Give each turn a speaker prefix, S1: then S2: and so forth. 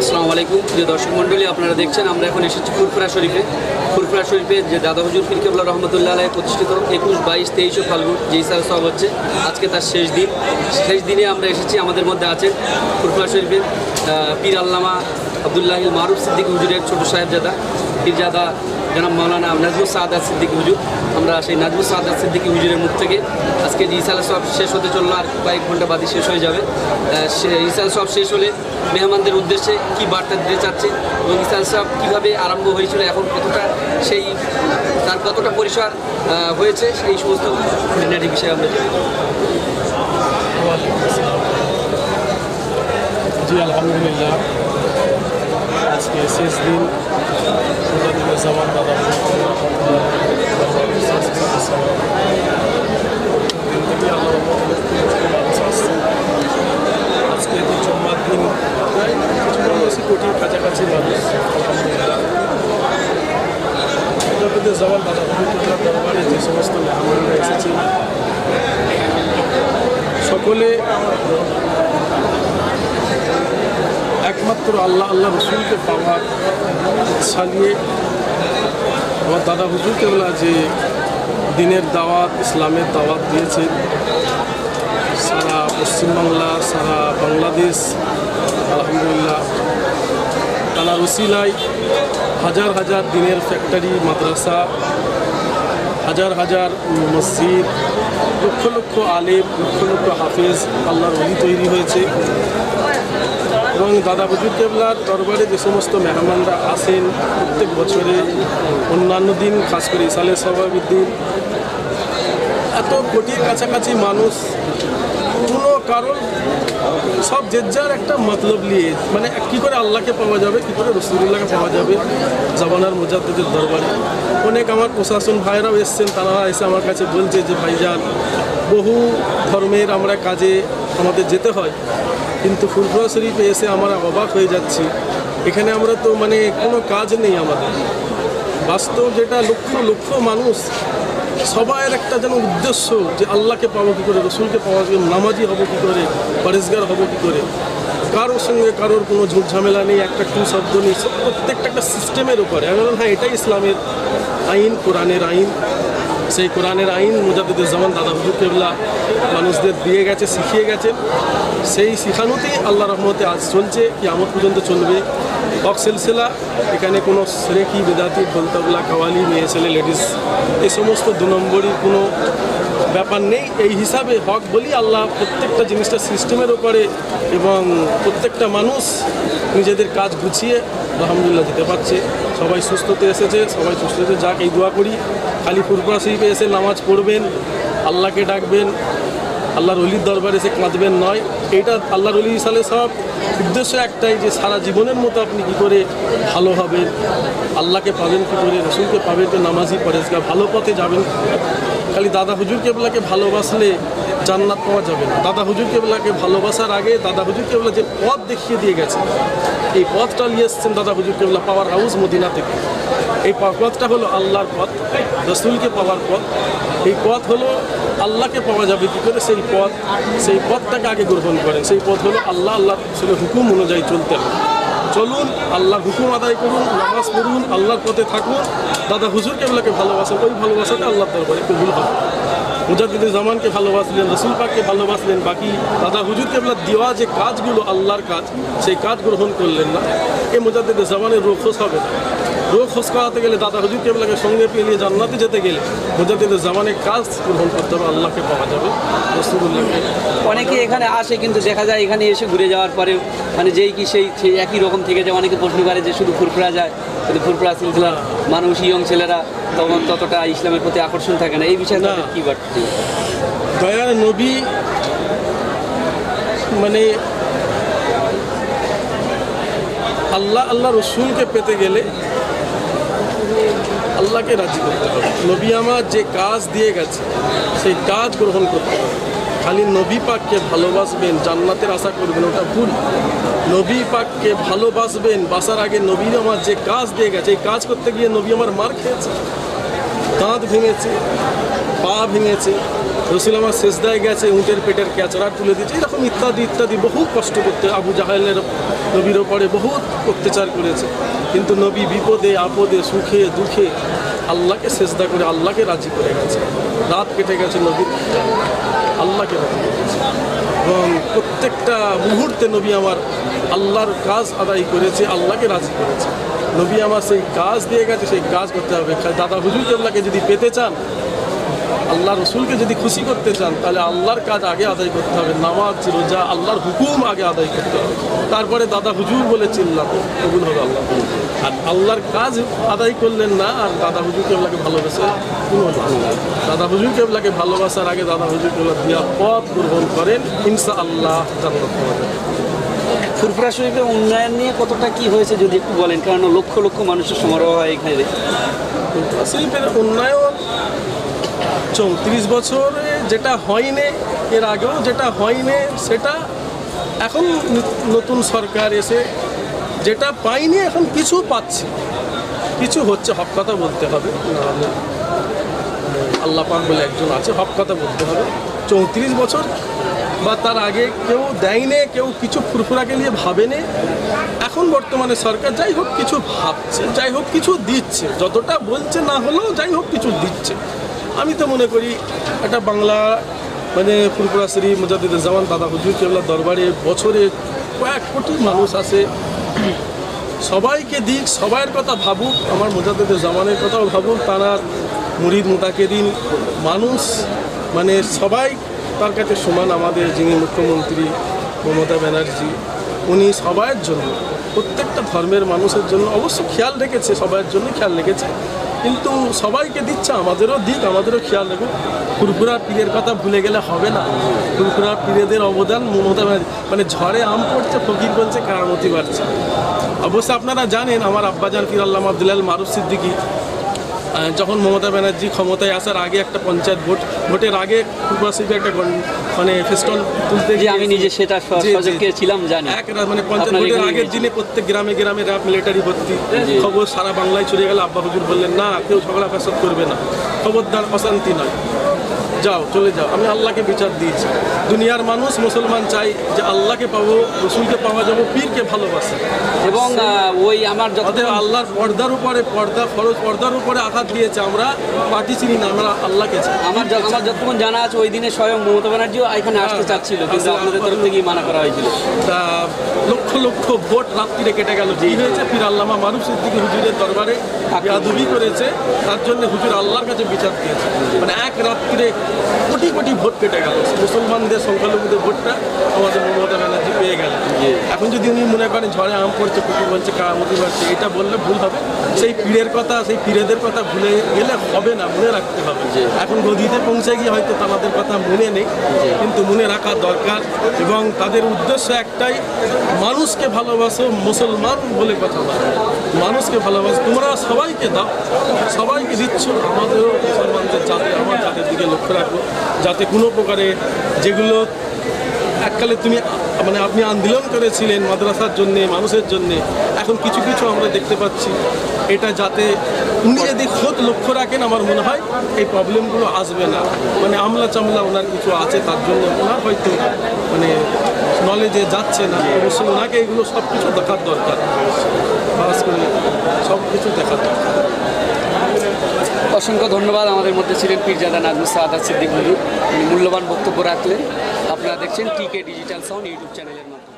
S1: আসসালামু আলাইকুম। প্রিয় দর্শক মণ্ডলী, আপনারা দেখছেন, আমরা এখন এসেছি ফুরফুরা শরীফে। ফুরফুরা শরীফে যে দাদা হুজুর ফিরকেবুল্লাহ রহমতুল্লাহ আলাই প্রতিষ্ঠিত, একুশ বাইশ তেইশে ফাল্গুন যে ইসার সব হচ্ছে। আজকে তার শেষ দিন। শেষ দিনে আমরা এসেছি, আমাদের মধ্যে আছেন ফুরফুরা শরীফের পীর আল্লামা আবদুল্লাহিল মারুফ সিদ্দিক হুজুরের ছোট সাহেবজাদা। পীরজাদা জনাব মৌলানা নাজমুল সাদাত সিদ্দিক হুজুর। আমরা সেই নাজমুল সাদাত সিদ্দিকী হুজুরের মুখ থেকে আজকে যে ইসাল সব শেষ হতে চলল, আর কয়েক ঘণ্টা বাদে শেষ হয়ে যাবে। ইসাল সব শেষ হলে মেহমানদের উদ্দেশ্যে কি বার্তা দিতে চাচ্ছে এবং ইসাল সব কীভাবে আরম্ভ হয়েছিল, এখন কতটা সেই, তার কতটা পরিসর হয়েছে সেই সমস্ত খুঁটিনাটি বিষয়ে আমরা
S2: জি, আলহামদুলিল্লাহ। আজকে শেষ দিন। জামান দাদা শেষ দিন ইসলাম। দিন থেকে আল্লাহ রহমতে প্রচুর মানুষ আসছে আজকে তো জম্মার দিন প্রায় আশি কোটির কাছাকাছি মানুষ। রহমতুল্লাহ দরবারে যে সমস্ত মেহমানরা এসেছে সকলে একমাত্র আল্লাহ আল্লাহ রসুলকে পাওয়ার নিয়ে আমার দাদা হুজুর কেবলা যে দিনের দাওয়াত, ইসলামের দাওয়াত দিয়েছেন। সারা পশ্চিমবাংলা, সারা বাংলাদেশ আলহামদুলিল্লাহ। তারা রসিলায় হাজার হাজার দিনের ফ্যাক্টরি, মাদ্রাসা, হাজার হাজার মসজিদ, লক্ষ লক্ষ আলেম, লক্ষ লক্ষ হাফেজ আল্লাহর অলি তৈরি হয়েছে। এবং দাদা বুজুর কেবলার দরবারে যে সমস্ত মেহমানরা আসেন প্রত্যেক বছরে অন্যান্য দিন, খাস করে ইসালে স্বাভাবিক দিন এত কোটির কাছাকাছি মানুষ, কোনো কারণ সব যে যার একটা মতলব নিয়ে মানে কী করে আল্লাহকে পাওয়া যাবে, কী করে রসুল্লাহকে পাওয়া যাবে? জামানার মুজাদ্দিদের দরবারে। অনেক আমার প্রশাসন ভাইরাও এসছেন, তারা এসে আমার কাছে বলছে যে, ভাইজান, বহু ধর্মের আমরা কাজে আমাদের যেতে হয়, কিন্তু ফুলফুরা শরীফে এসে আমরা অবাক হয়ে যাচ্ছি। এখানে আমরা তো মানে কোনো কাজ নেই আমাদের। বাস্তব যেটা লক্ষ লক্ষ মানুষ সবাইয়ের একটা যেন উদ্দেশ্য যে আল্লাহকে পাবো কী করে, রসুলকে পাওয়া যাবে নামাজি হব কী করে, পরেশগার হব কী করে। কারোর সঙ্গে কারোর কোনো ঝামেলা নেই, একটা টু শব্দ নেই প্রত্যেকটা একটা সিস্টেমের উপরে। আমি বললাম হ্যাঁ এটাই ইসলামের আইন, কোরআনের আইন। সেই কোরআনের আইন মুজাদ্দিদুল জামান, দাদা হুজুর কেবলা মানুষদের দিয়ে গেছে, শিখিয়ে গেছে। সেই শিখানোতেই আল্লাহ রহমতে আজ চলছে কি আমার পর্যন্ত চলবে। হক সিলসিলা, এখানে কোনো সেরেকি, বেদাতি বলতাবলা কাওয়ালি মেয়ে, ছেলে, লেডিস এই সমস্ত দু নম্বরই কোনো ব্যাপার নেই। এই হিসাবে হক বলি আল্লাহ প্রত্যেকটা জিনিসটা সিস্টেমের ওপরে এবং প্রত্যেকটা মানুষ নিজেদের কাজ গুছিয়ে আলহামদুলিল্লাহ দিতে পারছে। সবাই সুস্থতে এসেছে, সবাই সুস্থতে যাক, এই দোয়া করি। খালি ফুরফুরা শরীফে এসে নামাজ পড়বেন, আল্লাহকে ডাকবেন, আল্লাহর অলির দরবারে এসে কাঁদবেন নয়। এইটা আল্লাহর অলি সালে সব উদ্দেশ্য একটাই যে সারা জীবনের মতো আপনি কী করে ভালো হবেন? আল্লাহকে পাবেন কী করে? রসুলকে পাবেন তো নামাজি পরেজগা ভালো পথে যাবেন খালি দাদা হুজুর কেবলাকে ভালোবাসলে জান্নাত পাওয়া যাবে না। দাদা হুজুর কেবলাকে ভালোবাসার আগে দাদা হুজুর কেবলা যে পথ দেখিয়ে দিয়ে গেছে, এই পথটা নিয়ে এসছেন দাদা হুজুর কেবলা পাওয়ার হাউস মদিনা থেকে। এই পথটা হলো আল্লাহর পথ। রসুলকে পাওয়ার পথ। এই পথ হলো আল্লাহকে পাওয়া যাবে। কী করে? সেই পথ, সেই পথটাকে আগে গ্রহণ করেন। সেই পথ হলো আল্লাহ আল্লাহ রসুলের হুকুম অনুযায়ী চলতে হবে। চলুন, আল্লাহর হুকুম আদায় করুন, নামাজ পড়ুন, আল্লাহর পথে থাকুন। দাদা হুজুর কেবলাকে ভালোবাসেন ওই ভালোবাসাটা আল্লাহর দরবারে কবুল হবে। মুজাদ্দিদুল জামানকে ভালোবাসলেন, রসুল পাককে ভালোবাসলেন, বাকি দাদা হুজুর কেবলা দেওয়া যে কাজগুলো আল্লাহর কাজ, সেই কাজ গ্রহণ করলেন না। এ মুজাদ্দিদুল জামানের রোগ হবে না। রোগ খোঁজ করাতে গেলে দাদা হুজুর কেবলাকে সঙ্গে পেয়ে নিয়ে জান্নাতে যেতে গেলে মুজাদ্দিদুল জামানের কাজ গ্রহণ করতে হবে আল্লাহকে পাওয়া যাবে রসুল্লাহকে
S1: অনেকে এখানে আসে কিন্তু দেখা যায় এখানে এসে ঘুরে যাওয়ার পরে মানে যেই কি সেই সেই একই রকম থেকে যায় অনেকে প্রশ্ন করে যে শুধু ফুরফুরা যায় কিন্তু ফুরফুরা সিলসিলা মানুষ ইয়ং ছেলেরা তখন ততটা ইসলামের প্রতি আকর্ষণ থাকে না এই বিষয়ে
S2: না।
S1: কি দিবেন?
S2: দয়ার নবী মানে আল্লাহ আল্লাহ রসুলকে পেতে গেলে আল্লাহকে রাজি করতে হবে। নবী আমার যে কাজ দিয়ে গেছে, সেই কাজ গ্রহণ করতে হবে। খালি নবী পাককে ভালোবাসবেন, জান্নাতের আশা করবেন, ওটা ভুল। নবী পাককে ভালোবাসবেন বাসার আগে নবী আমার যে কাজ দিয়ে গেছে, এই কাজ করতে গিয়ে নবী আমার মার খেয়েছে। দাঁত ভেঙেছে, পা ভেঙেছে রসুল আমার শেষদায় গেছে, উঁটের পেটের ক্যাচড়া তুলে দিচ্ছে এরকম ইত্যাদি ইত্যাদি বহু কষ্ট করতে আবু জাহালের নবীর ওপরে বহুত অত্যাচার করেছে। কিন্তু নবী বিপদে, আপদে, সুখে, দুঃখে আল্লাহকে সেজদা করে আল্লাহকে রাজি করে গেছে। রাত কেটে গেছে নবীর। আল্লাহকে রাজি করেছে এবং প্রত্যেকটা মুহূর্তে নবী আমার আল্লাহর কাজ আদায় করেছে, আল্লাহকে রাজি করেছে। নবী আমার সেই কাজ দিয়ে গেছে, সেই কাজ করতে হবে। দাদা হুজুর কেবলাকে যদি পেতে চান আল্লাহ রসুলকে যদি খুশি করতে চান তাহলে আল্লাহর কাজ আগে আদায় করতে হবে নামাজ রোজা আল্লাহর হুকুম আগে আদায় করতে হবে। তারপরে দাদা হুজুর বলে চিল্লাম কবুল হবে আল্লাহ। আর আল্লাহর কাজ আদায় করলেন না আর দাদা হুজুর কেবলাকে ভালোবেসে কোনো দাদা হুজুর কেবলাকে ভালোবাসার আগে দাদা হুজুর কেবলা দিয়া পথ গ্রহণ করেন ইনশা আল্লাহ জান্নাত পাওয়া যাবে।
S1: ফুরফুরা শরীফের উন্নয়ন নিয়ে কতটা কি হয়েছে যদি একটু বলেন? কারণ লক্ষ লক্ষ মানুষের সমারোহ হয় এখানে।
S2: শিল্পের উন্নয়ন চৌত্রিশ বছরে যেটা হয়নি, এর আগেও যেটা হয়নি, সেটা এখন নতুন সরকার এসে যেটা পাইনি এখন কিছু পাচ্ছে। কিছু হচ্ছে, হক কথা বলতে হবে। নাহলে আল্লাহ পাক বলে একজন আছে, হক কথা বলতে হবে। চৌত্রিশ বছর বা তার আগে কেউ দেয়নি, কেউ কিছু ফুরফুরাকে নিয়ে ভাবেনি। এখন বর্তমানে সরকার যাই হোক কিছু ভাবছে, যাই হোক কিছু দিচ্ছে। যতটা বলছে না হলেও যাই হোক কিছু দিচ্ছে। আমি তো মনে করি একটা বাংলা মানে ফুরফুরা শ্রী জামান দাদা হুজুর কেবলা দরবারে বছরে কয়েক কোটি মানুষ আসে। সবাইকে দিক সবার কথা ভাবুক, আমার মোজাদ্দেদের জামানের কথাও ভাবুক, তারা মুরিদ মোতাকেদিন মানুষ মানে সবাই তার কাছে সমান আমাদের যিনি মুখ্যমন্ত্রী মমতা ব্যানার্জি, উনি সবার জন্য, প্রত্যেকটা ধর্মের মানুষের জন্য অবশ্য খেয়াল রেখেছে সবার জন্য খেয়াল রেখেছে। কিন্তু সবাইকে দিচ্ছে, আমাদেরও দিক, আমাদেরও খেয়াল রাখুন কুরকুরা পীরের কথা ভুলে গেলে হবে না। কুরকুরা পীরেদের অবদান মমতা মানে ঝড়ে আম পড়ছে, ফকির বলছে, কারামতি বাড়ছে। অবশ্য আপনারা জানেন, আমার আব্বাজান ফির আল্লাহ আবদুল্লাল মারুফ সিদ্দিকী যখন মমতা ব্যানার্জি ক্ষমতায় আসার আগে একটা পঞ্চায়েত ভোট ভোটের আগে পূর্বাশিপে একটা মানে ফেস্টল তুলতে গিয়ে-
S1: আমি নিজে সেটা ছিলাম জানি।
S2: এক মানে পঞ্চায়েত ভোটের আগের দিনে প্রত্যেক গ্রামে গ্রামে র্যাব মিলিটারি ভর্তি। খবর সারা বাংলায় ছড়িয়ে গেল আব্বা হুজুর বললেন না কেউ ঝগড়া ফেসত করবে না। খবরদার অশান্তি নয়। যাও চলে যাও। আমি আল্লাহকে বিচার দিয়েছি। দুনিয়ার মানুষ মুসলমান চাই যে আল্লাহকে পাবো রসুলকে পাওয়া যাব পীরকে ভালোবাসে।
S1: এবং ওই আমার যত
S2: আল্লাহর পর্দার উপরে পর্দা ফরজ পর্দার উপরে আঘাত দিয়েছে আমরা পার্টি চিনি না আমরা আল্লাহকে চাই।
S1: আমার আমার যতক্ষণ জানা আছে ওই দিনে স্বয়ং মমতা ব্যানার্জিও এখানে আসতে
S2: হ্যাঁ,
S1: চাচ্ছিল কিন্তু আপনাদের তরফ থেকেই মানা করা হয়েছিল।
S2: তা লক্ষ লক্ষ ভোট রাত্রিরে কেটে গেল। কি হয়েছে? ফির আল্লামা মারুফ সিদ্দিকী হুজুরের দরবারে ইয়াদুবি করেছে তার জন্য হুজুর আল্লাহর কাছে বিচার দিয়েছে। মানে এক রাত্রিরে কোটি কোটি ভোট কেটে গেল। মুসলমানদের সংখ্যালঘুদের ভোটটা আমাদের মমতা ব্যানার্জি পেয়ে গেল। এখন যদি উনি মনে করেন ঝড়ে আম পড়ছে কুকুর বলছে কামতি বাড়ছে এটা বললে ভুল হবে। সেই পীরের কথা সেই পীরেদের কথা ভুলে গেলে হবে না মনে রাখতে হবে। এখন গদিতে পৌঁছে গিয়ে হয়তো তাদের কথা মনে নেই কিন্তু মনে রাখা দরকার এবং তাদের উদ্দেশ্য একটাই মানুষকে ভালোবাসো মুসলমান বলে কথা বলো। মানুষকে ভালোবাসো তোমরা সবাইকে দাও। সবাইকে দিচ্ছ। আমাদেরও মুসলমানদের যাতে আমার জাতের দিকে লক্ষ্য রাখো যাতে কোনো প্রকারে যেগুলো এককালে তুমি মানে আপনি আন্দোলন করেছিলেন মাদ্রাসার জন্যে, মানুষের জন্যে, এখন কিছু কিছু আমরা দেখতে পাচ্ছি। এটা যাতে উনি যদি খোদ লক্ষ্য রাখেন, আমার মনে হয় এই প্রবলেমগুলো আসবে না। মানে আমলা চামলা ওনার কিছু আছে, তার জন্য ওনার হয়তো মানে নলেজে যাচ্ছে না। অবশ্যই ওনাকে এগুলো সব কিছু দেখার দরকার। খাস করে সব কিছু দেখার দরকার।
S1: অসংখ্য ধন্যবাদ। আমাদের মধ্যে ছিলেন পীরজাদা নাজমুস সাদা সিদ্দিক মূল্যবান বক্তব্য রাখলেন। আপনারা দেখছেন টিকে ডিজিটাল সাউন্ড ইউটিউব চ্যানেলের মাধ্যমে।